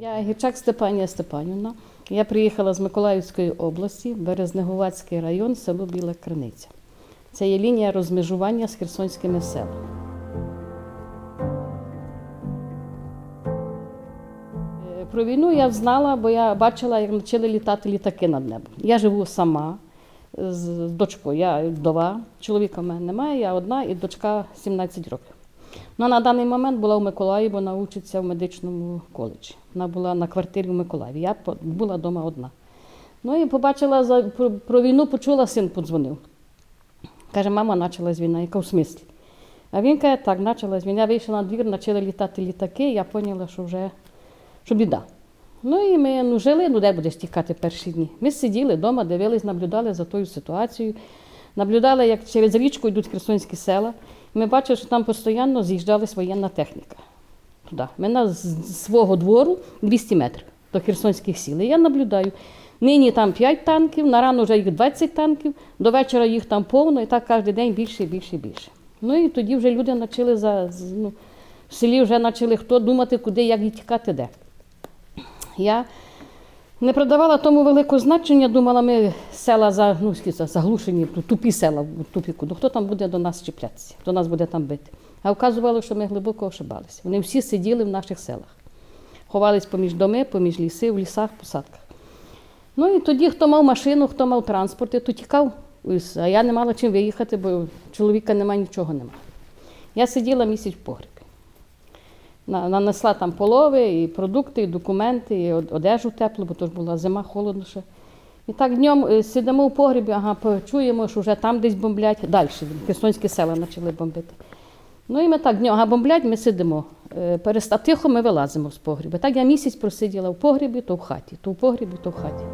Я Гірчак Степанія Степанівна. Я приїхала з Миколаївської області, Березнегувацький район, село Біла Криниця. Це є лінія розмежування з херсонськими селами. Е, Про війну я знала, бо я бачила, як почали літати літаки над небом. Я живу сама з дочкою. Я вдова, чоловіка в мене немає, я одна і дочка 17 років. Вона на даний момент була в Миколаєві, вона учиться в медичному коледжі. Вона була на квартирі в Миколаєві. Я була вдома одна. Ну і побачила про, війну, почула, син подзвонив. Каже, мама, почалась війна. Яка в смислі? А він каже, так, почалась війна. Я вийшла на двір, почали літати літаки, я поняла, що вже що біда. Ну і ми ну, жили, ну де будеш тікати перші дні. Ми сиділи вдома, дивились, наблюдали за тою ситуацією. Наблюдали, як через річку йдуть херсонські села. Ми бачили, що там постійно з'їжджалась воєнна техніка. Туди. Ми з свого двору 200 метрів до херсонських сіл. І я наблюдаю. Нині там 5 танків, на рано вже їх 20 танків, до вечора їх там повно, і так кожен день більше і більше і більше. Ну і тоді вже люди почали за, ну, в селі вже почали хто думати, куди, як і тікати, де. Я не придавала тому великого значення, думала, ми села за, ну, заглушені, тупі села в тупіку. Ну хто там буде до нас чіплятися, хто нас буде там бити. А вказувало, що ми глибоко ошибалися. Вони всі сиділи в наших селах, ховались поміж доми, поміж ліси, в лісах, посадках. Ну і тоді, хто мав машину, хто мав транспорт, то тікав. А я не мала чим виїхати, бо чоловіка немає, нічого немає. Я сиділа місяць в погребі. На- Нанесла там полови, і продукти, і документи, і одежу теплу, бо то ж була зима, холодно ще. І так днем е, сидимо в погребі, ага, почуємо, що вже там десь бомблять. Далі херсонські села почали бомбити. Ну і ми так днем, ага, бомблять, ми сидимо. Е, Перестав тихо, ми вилазимо з погреба. Так я місяць просиділа в погребі, то в хаті, то в погребі, то в хаті.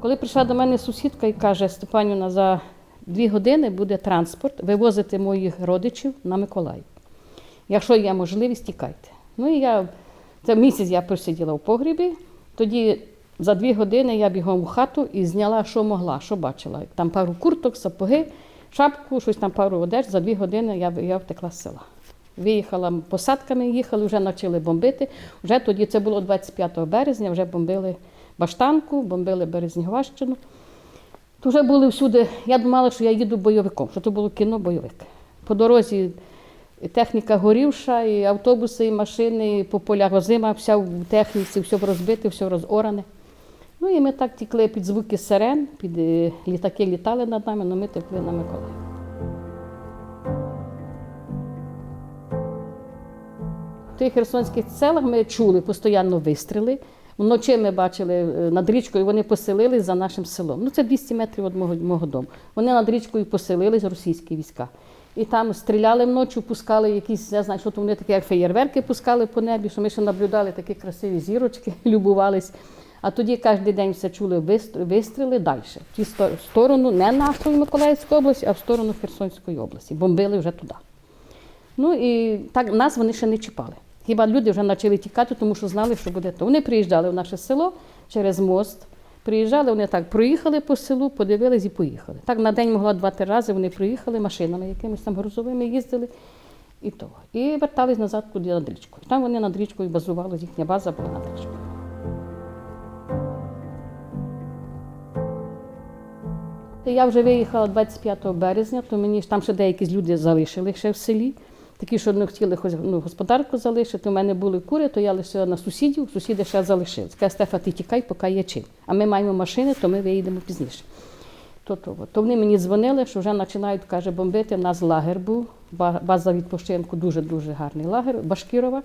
Коли прийшла до мене сусідка і каже, Степанівна, за дві години буде транспорт вивозити моїх родичів на Миколаїв. Якщо є можливість, тікайте. Ну і я це місяць я просиділа в погрібі. Тоді за дві години я бігом у хату і зняла, що могла, що бачила. Там пару курток, сапоги, шапку, щось там пару одеж. За дві години я, я втекла з села. Виїхала посадками, їхали, вже почали бомбити. Вже тоді це було 25 березня, вже бомбили Баштанку, бомбили Березнігващину. То вже були всюди. Я думала, що я їду бойовиком, що то було кіно бойовик. По дорозі техніка горівша, і автобуси, і машини, і по полях озима, вся в техніці, все розбите, все розоране. Ну і ми так тікли під звуки сирен, під е, літаки літали над нами, але ми текли на Миколаїв. В тих херсонських селах ми чули постійно вистріли. Вночі ми бачили е, над річкою, вони поселились за нашим селом. Ну, це 200 метрів від мого, мого дому. Вони над річкою поселились, російські війська. І там стріляли вночі, пускали якісь, я знаю, що то вони такі, як феєрверки пускали по небі, що ми ще наблюдали такі красиві зірочки, любувались. А тоді кожен день все чули вистріли далі, в сторону не нашої Миколаївської області, а в сторону Херсонської області. Бомбили вже туди. Ну і так нас вони ще не чіпали. Хіба люди вже почали тікати, тому що знали, що буде то. Вони приїжджали в наше село через мост. Приїжджали, вони так проїхали по селу, подивились і поїхали. Так на день могла два-три рази вони приїхали машинами, якимись там грузовими їздили і то. І вертались назад туди над річкою. Там вони над річкою базувалися, їхня база була над річкою. Я вже виїхала 25 березня, то мені ж там ще деякі люди залишили ще в селі. Такі, що не хотіли ну, господарку залишити. У мене були кури, то я лишила на сусідів, сусіди ще залишили. Каже, Стефа, ти тікай, поки є чим. А ми маємо машини, то ми виїдемо пізніше. То, то, то вони мені дзвонили, що вже починають, каже, бомбити. У нас лагер був, ба- база відпочинку, дуже-дуже гарний лагер, Башкірова.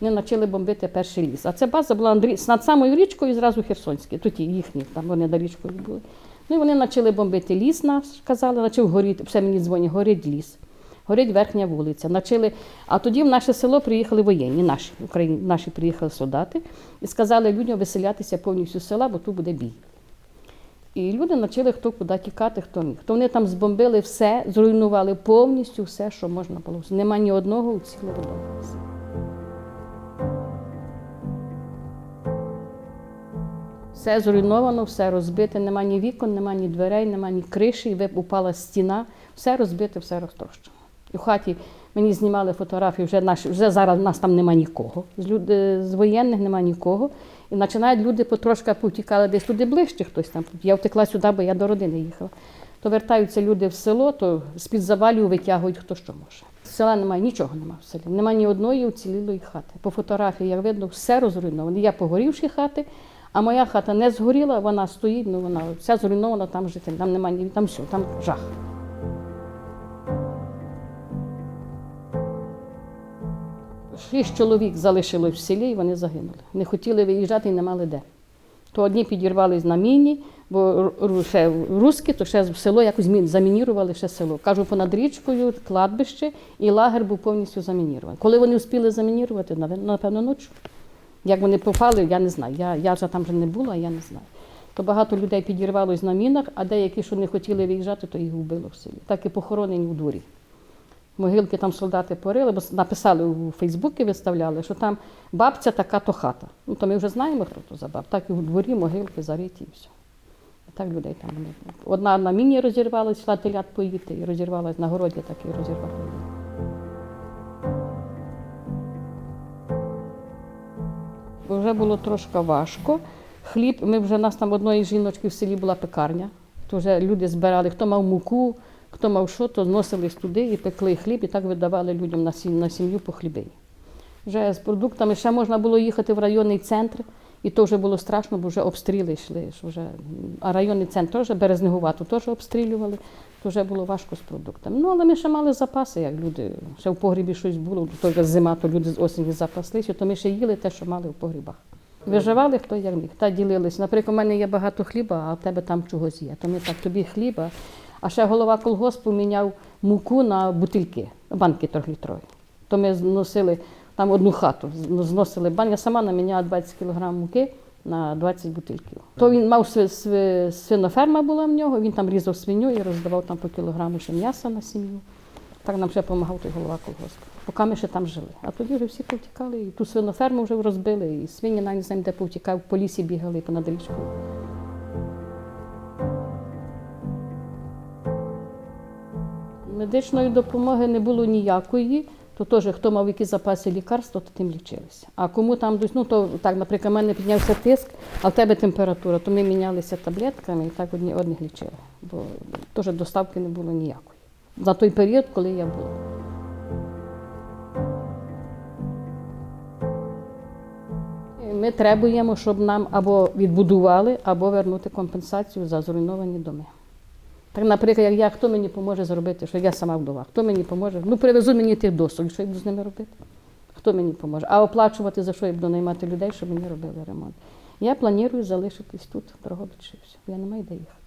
Вони почали бомбити перший ліс. А ця база була над самою річкою і зразу Херсонські, тут їхні, там вони над річкою були. Ну і вони почали бомбити ліс, наш, казали, почав горіти, все мені дзвонять, горить ліс. Горить верхня вулиця. Начали... А тоді в наше село приїхали воєнні, наші, Україні, наші приїхали солдати і сказали людям виселятися повністю з села, бо тут буде бій. І люди почали хто куди тікати, хто міг. То вони там збомбили все, зруйнували повністю все, що можна було. Нема ні одного уцілого дому. Все зруйновано, все розбите, нема ні вікон, нема ні дверей, нема ні криші, і упала стіна, все розбите, все розтрощено. В хаті Мені знімали фотографії, вже, наші, вже зараз в нас там нема нікого. З, люд, е, з воєнних нема нікого. І починають люди потрошки повтікали десь туди ближче, хтось там. Я втекла сюди, бо я до родини їхала. То вертаються люди в село, то з-під завалів витягують хто що може. Села немає, нічого немає в селі. Немає ні одної уцілілої хати. По фотографії, як видно, все розруйновано. Я погорівші хати, а моя хата не згоріла, вона стоїть, ну вона вся зруйнована, там житель, там немає там все, там жах. Шість чоловік залишилось в селі і вони загинули. Не хотіли виїжджати і не мали де. То одні підірвались на міні, бо ще руски, то ще в село якось замінірували ще село. Кажу, понад річкою кладбище і лагер був повністю замінірований. Коли вони встигли замінірувати, напевно, ночі. Як вони попали, я не знаю. Я, я вже там вже не була, я не знаю. То багато людей підірвалось на мінах, а деякі, що не хотіли виїжджати, то їх вбило в селі. Так і похоронені у дворі. Могилки там солдати порили, бо написали у Фейсбуці, виставляли, що там бабця така то хата. Ну то ми вже знаємо, хто то за баб. Так і у дворі могилки зариті і все. І так людей там не. Одна на міні розірвалась, йшла телят поїти, і розірвалась на городі, так і розірвали. Вже було трошки важко. Хліб, ми вже у нас там одної жіночки в селі була пекарня. То вже люди збирали, хто мав муку, хто мав що, то зносились туди і пекли хліб, і так видавали людям на сім- на сім'ю по хлібі. Вже з продуктами ще можна було їхати в районний центр, і то вже було страшно, бо вже обстріли йшли. Вже, а районний центр теж Березнегувату теж обстрілювали, то вже було важко з продуктами. Ну, але ми ще мали запаси, як люди. Ще в погрібі щось було, то вже зима, то люди з осені запаслися, то ми ще їли те, що мали в погрібах. Виживали хто як міг, та ділилися. Наприклад, у мене є багато хліба, а в тебе там чогось є. То ми так тобі хліба. А ще голова колгоспу міняв муку на бутильки, банки трьохлітрові. То ми зносили там одну хату, зносили банк. Я сама наміняла 20 кг муки на 20 бутильків. То він мав сви- сви- свиноферма була в нього, він там різав свиню і роздавав там по кілограму ще м'яса на сім'ю. Так нам ще допомагав той голова колгоспу. Поки ми ще там жили. А тоді вже всі повтікали, і ту свиноферму вже розбили, і свині навіть знаємо, де повтікав, по лісі бігали понад річкою. Медичної допомоги не було ніякої. То теж, хто мав які запаси лікарства, то тим лічилися. А кому там десь, ну то так, наприклад, в мене піднявся тиск, а в тебе температура, то ми мінялися таблетками і так одні одних лічили. Бо теж доставки не було ніякої. За той період, коли я була. Ми требуємо, щоб нам або відбудували, або вернути компенсацію за зруйновані доми. Так, наприклад, як я, хто мені поможе зробити, що я сама вдова, хто мені поможе? Ну, привезу мені тих досок, що я буду з ними робити? Хто мені поможе? А оплачувати за що я буду наймати людей, щоб мені робили ремонт? Я планую залишитись тут, в Дрогобичі. Я не маю де їхати.